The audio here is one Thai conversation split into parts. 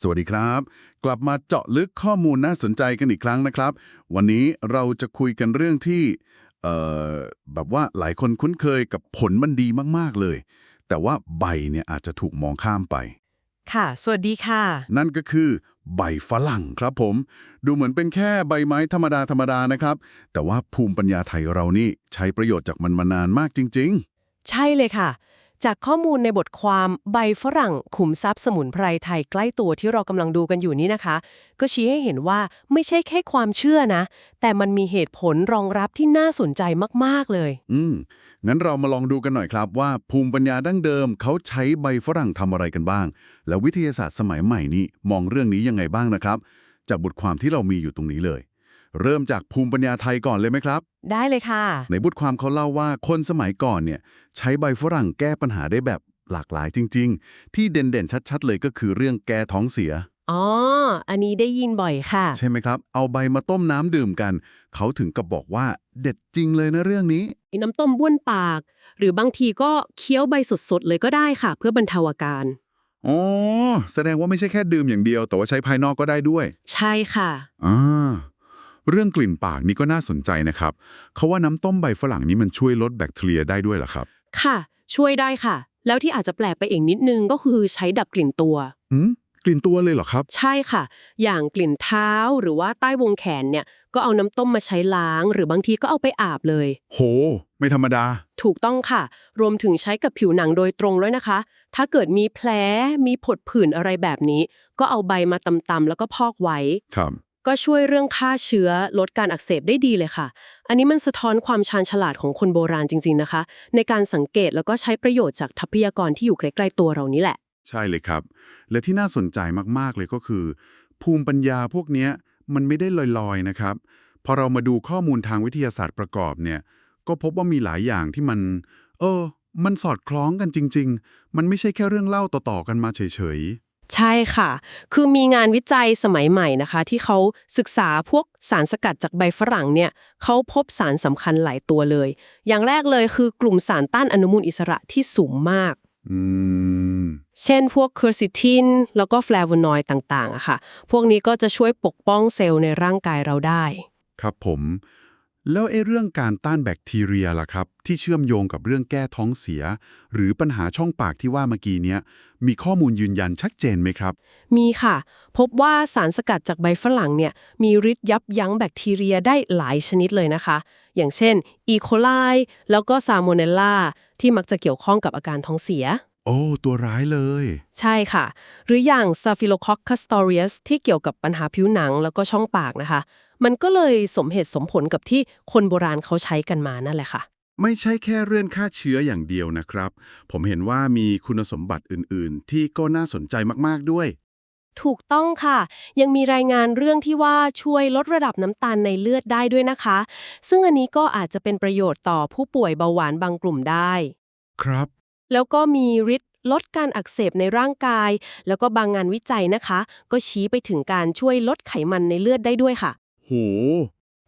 สวัสดีครับ กลับมาเจาะลึกข้อมูลน่าสนใจกันอีกครั้งนะครับ วันนี้เราจะคุยกันเรื่องที่เอ่อแบบว่าหลายคนคุ้นเคยกับผลมันดีมากๆเลย แต่ว่าใบเนี่ยอาจจะถูกมองข้ามไป ค่ะ สวัสดีค่ะ นั่นก็คือใบฝรั่งครับผม ดูเหมือนเป็นแค่ใบไม้ธรรมดาธรรมดานะครับ แต่ว่าภูมิปัญญาไทยเรานี่ใช้ประโยชน์จากมันมานานมากจริงใช่เลยค่ะ จากข้อมูลในบทความใบฝรั่งขุมทรัพย์สมุนไพรไทยใกล้ตัวที่เรากำลังดูกันอยู่นี้นะคะ ก็ชี้ให้เห็นว่าไม่ใช่แค่ความเชื่อนะ แต่มันมีเหตุผลรองรับที่น่าสนใจมากๆเลย อืม งั้นเรามาลองดูกันหน่อยครับว่า ภูมิปัญญาดั้งเดิมเขาใช้ใบฝรั่งทำอะไรกันบ้าง แล้ววิทยาศาสตร์สมัยใหม่นี้มองเรื่องนี้ยังไงบ้างนะครับ จากบทความที่เรามีอยู่ตรงนี้เลย เริ่มจากภูมิปัญญาไทยก่อนเลยไหมครับ ได้เลยค่ะ ในบทความเขาเล่าว่าคนสมัยก่อนเนี่ยใช้ใบฝรั่งแก้ปัญหาได้แบบหลากหลายจริง ๆ ที่เด่นๆ ชัด ๆ เลยก็คือเรื่องแก้ท้องเสีย อ๋อ อันนี้ได้ยินบ่อยค่ะ ใช่ไหมครับ เอาใบมาต้มน้ำดื่มกัน เขาถึงกับบอกว่าเด็ดจริงเลยนะเรื่องนี้ น้ำต้มบ้วนปาก หรือบางทีก็เคี้ยวใบสดๆ เลยก็ได้ค่ะ เพื่อบรรเทาอาการ อ๋อ แสดงว่าไม่ใช่แค่ดื่มอย่างเดียว แต่ว่าใช้ภายนอกก็ได้ด้วย ใช่ค่ะ อ่า เรื่องกลิ่นปากนี่ก็น่าสนใจนะครับเขาว่าน้ำต้มใบฝรั่งนี้มันช่วยลดแบคทีเรียได้ด้วยเหรอครับ ค่ะ ช่วยได้ค่ะ แล้วที่อาจจะแปลกไปอีกนิดนึงก็คือใช้ดับกลิ่นตัว อืมกลิ่นตัวเลยเหรอครับ ใช่ค่ะ อย่างกลิ่นเท้าหรือว่าใต้วงแขนเนี่ย ก็เอาน้ำต้มมาใช้ล้าง หรือบางทีก็เอาไปอาบเลย โห ไม่ธรรมดา ถูกต้องค่ะ รวมถึงใช้กับผิวหนังโดยตรงด้วยนะคะ ถ้าเกิดมีแผลมีผดผื่นอะไรแบบนี้ ก็เอาใบมาตำๆแล้วก็พอกไว้ ครับ ก็ช่วยเรื่องฆ่าเชื้อลดการอักเสบได้ดีเลยค่ะ อันนี้มันสะท้อนความชาญฉลาดของคนโบราณจริง ๆนะคะ ในการสังเกตแล้วก็ใช้ประโยชน์จากทรัพยากรที่อยู่ใกล้ๆตัวเรานี่แหละ ใช่เลยครับ และที่น่าสนใจมากๆเลยก็คือ ภูมิปัญญาพวกนี้มันไม่ได้ลอยๆนะครับ พอเรามาดูข้อมูลทางวิทยาศาสตร์ประกอบเนี่ย ก็พบว่ามีหลายอย่างที่มัน เออ มันสอดคล้องกันจริง ๆ มันไม่ใช่แค่เรื่องเล่าต่อๆกันมาเฉยๆ ใช่ค่ะ คือมีงานวิจัยสมัยใหม่นะคะ ที่เขาศึกษาพวกสารสกัดจากใบฝรั่งเนี่ยเขาพบสารสำคัญหลายตัวเลย อย่างแรกเลยคือกลุ่มสารต้านอนุมูลอิสระที่สูงมากๆอืมเช่นพวกเคอร์ซิทินแล้วก็แฟลโวนอยด์ต่างๆอะค่ะ พวกนี้ก็จะช่วยปกป้องเซลล์ในร่างกายเราได้ ครับผม แล้วไอ้เรื่องการต้านแบคทีเรียล่ะครับ ที่เชื่อมโยงกับเรื่องแก้ท้องเสีย หรือปัญหาช่องปากที่ว่าเมื่อกี้เนี้ยมีข้อมูลยืนยันชัดเจนไหมครับ มีค่ะ พบว่าสารสกัดจากใบฝรั่งเนี่ยมีฤทธิ์ยับยั้งแบคทีเรียได้หลายชนิดเลยนะคะ อย่างเช่นอีโคไลแล้วก็ซาโมเนลลาที่มักจะเกี่ยวข้องกับอาการท้องเสียโอ้ ตัวร้ายเลย ใช่ค่ะ หรืออย่าง Staphylococcus aureus ที่เกี่ยวกับปัญหาผิวหนังแล้วก็ช่องปากนะคะ มันก็เลยสมเหตุสมผลกับที่คนโบราณเขาใช้กันมานั่นแหละค่ะ ไม่ใช่แค่เรื่องฆ่าเชื้ออย่างเดียวนะครับ ผมเห็นว่ามีคุณสมบัติอื่นๆ ที่ก็น่าสนใจมากๆด้วย ถูกต้องค่ะ ยังมีรายงานเรื่องที่ว่าช่วยลดระดับน้ำตาลในเลือดได้ด้วยนะคะ ซึ่งอันนี้ก็อาจจะเป็นประโยชน์ต่อผู้ป่วยเบาหวานบางกลุ่มได้ ครับ แล้วก็มีฤทธิ์ลดการอักเสบในร่างกาย แล้วก็บางงานวิจัยนะคะ ก็ชี้ไปถึงการช่วยลดไขมันในเลือดได้ด้วยค่ะโห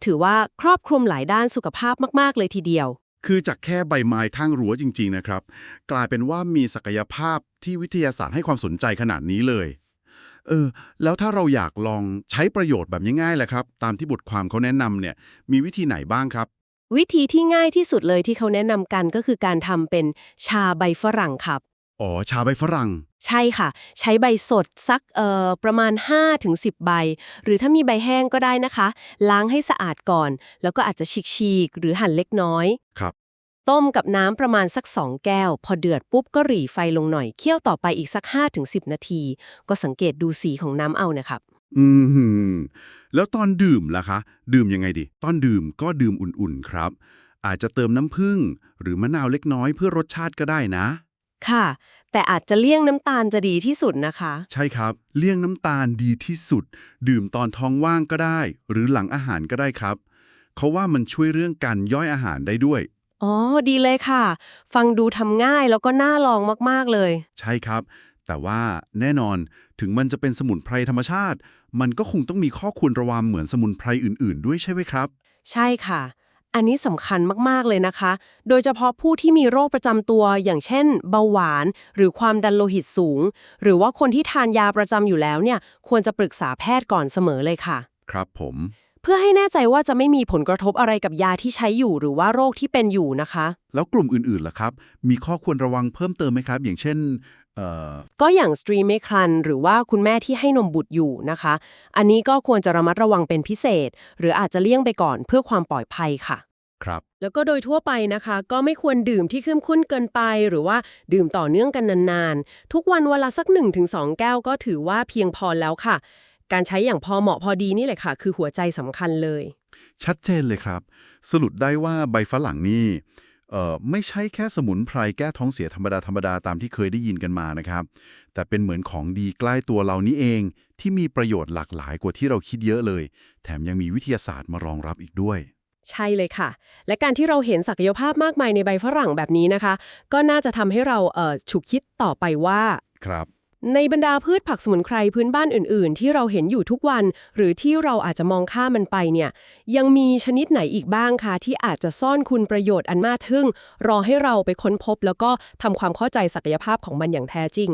ถือว่าครอบคลุมหลายด้านสุขภาพมากๆเลยทีเดียว คือจากแค่ใบไม้ทางรั้วจริง ๆ นะครับ กลายเป็นว่ามีศักยภาพที่วิทยาศาสตร์ให้ความสนใจขนาดนี้เลย เออ แล้วถ้าเราอยากลองใช้ประโยชน์แบบง่ายๆแหละครับ ตามที่บทความเขาแนะนำเนี่ย มีวิธีไหนบ้างครับ วิธีที่ง่ายที่สุดเลยที่เขาแนะนำกันก็คือการทำเป็นชาใบฝรั่งครับ อ๋อ ชาใบฝรั่ง ใช่ค่ะ ใช้ใบสดสักเอ่อประมาณ 5-10 ใบ หรือถ้ามีใบแห้งก็ได้นะคะ ล้างให้สะอาดก่อน แล้วก็อาจจะฉีกๆ หรือหั่นเล็กน้อย ครับ ต้มกับน้ำประมาณสัก 2 แก้ว พอเดือดปุ๊บก็หรี่ไฟลงหน่อย เคี่ยวต่อไปอีกสัก 5-10 นาที ก็สังเกตดูสีของน้ำเอานะครับ อืมแล้วตอนดื่มล่ะคะ ดื่มยังไงดี ตอนดื่มก็ดื่มอุ่นๆครับ อาจจะเติมน้ำผึ้งหรือมะนาวเล็กน้อยเพื่อรสชาติก็ได้นะ ค่ะ แต่อาจจะเลี่ยงน้ำตาลจะดีที่สุดนะคะ ใช่ครับ เลี่ยงน้ำตาลดีที่สุด ดื่มตอนท้องว่างก็ได้ หรือหลังอาหารก็ได้ครับ เขาว่ามันช่วยเรื่องการย่อยอาหารได้ด้วย อ๋อ ดีเลยค่ะ ฟังดูทำง่ายแล้วก็น่าลองมากๆเลย ใช่ครับ แต่ว่าแน่นอนถึงมันจะเป็นสมุนไพรธรรมชาติ มันก็คงต้องมีข้อควรระวังเหมือนสมุนไพรอื่น ๆ ด้วยใช่ไหมครับ ใช่ค่ะ อันนี้สำคัญมาก ๆ เลยนะคะ โดยเฉพาะผู้ที่มีโรคประจำตัวอย่างเช่น เบาหวาน หรือความดันโลหิตสูง หรือว่าคนที่ทานยาประจำอยู่แล้วเนี่ย ควรจะปรึกษาแพทย์ก่อนเสมอเลยค่ะ ครับผม เพื่อให้แน่ใจว่าจะไม่มีผลกระทบอะไรกับยาที่ใช้อยู่ หรือว่าโรคที่เป็นอยู่นะคะ แล้วกลุ่มอื่นๆล่ะครับ มีข้อควรระวังเพิ่มเติมไหมครับ อย่างเช่นเอ่อ ก็อย่างสตรีเมครันหรือว่าคุณแม่ที่ให้นมบุตรอยู่นะคะ อันนี้ก็ควรจะระมัดระวังเป็นพิเศษ หรืออาจจะเลี่ยงไปก่อนเพื่อความปลอดภัยค่ะ ครับ แล้วก็โดยทั่วไปนะคะ ก็ไม่ควรดื่มที่เข้มข้นเกินไป หรือว่าดื่มต่อเนื่องกันนานๆ ทุกวันเวนลาสัก 1-2 แก้วก็ถือว่าเพียงพอแล้วค่ะ การใช้อย่างพอเหมาะพอดีนี่แหละค่ะ คือหัวใจสำคัญเลย ชัดเจนเลยครับ สรุปได้ว่าใบฝรั่งนี่ เอ่อไม่ใช่แค่สมุนไพรแก้ท้องเสียธรรมดาธรรมดาตามที่เคยได้ยินกันมานะครับ แต่เป็นเหมือนของดีใกล้ตัวเรานี้เองที่มีประโยชน์หลากหลายกว่าที่เราคิดเยอะเลย แถมยังมีวิทยาศาสตร์มารองรับอีกด้วย ใช่เลยค่ะ และการที่เราเห็นศักยภาพมากมายในใบฝรั่งแบบนี้นะคะ ก็น่าจะทำให้เราเอ่อฉุกคิดต่อไปว่า ครับ ในบรรดาพืชผักสมุนไพรพื้นบ้านอื่น ๆ ที่เราเห็นอยู่ทุกวัน หรือที่เราอาจจะมองข้ามมันไปเนี่ย ยังมีชนิดไหนอีกบ้างคะที่อาจจะซ่อนคุณประโยชน์อันน่าทึ่ง รอให้เราไปค้นพบแล้วก็ทำความเข้าใจศักยภาพของมันอย่างแท้จริง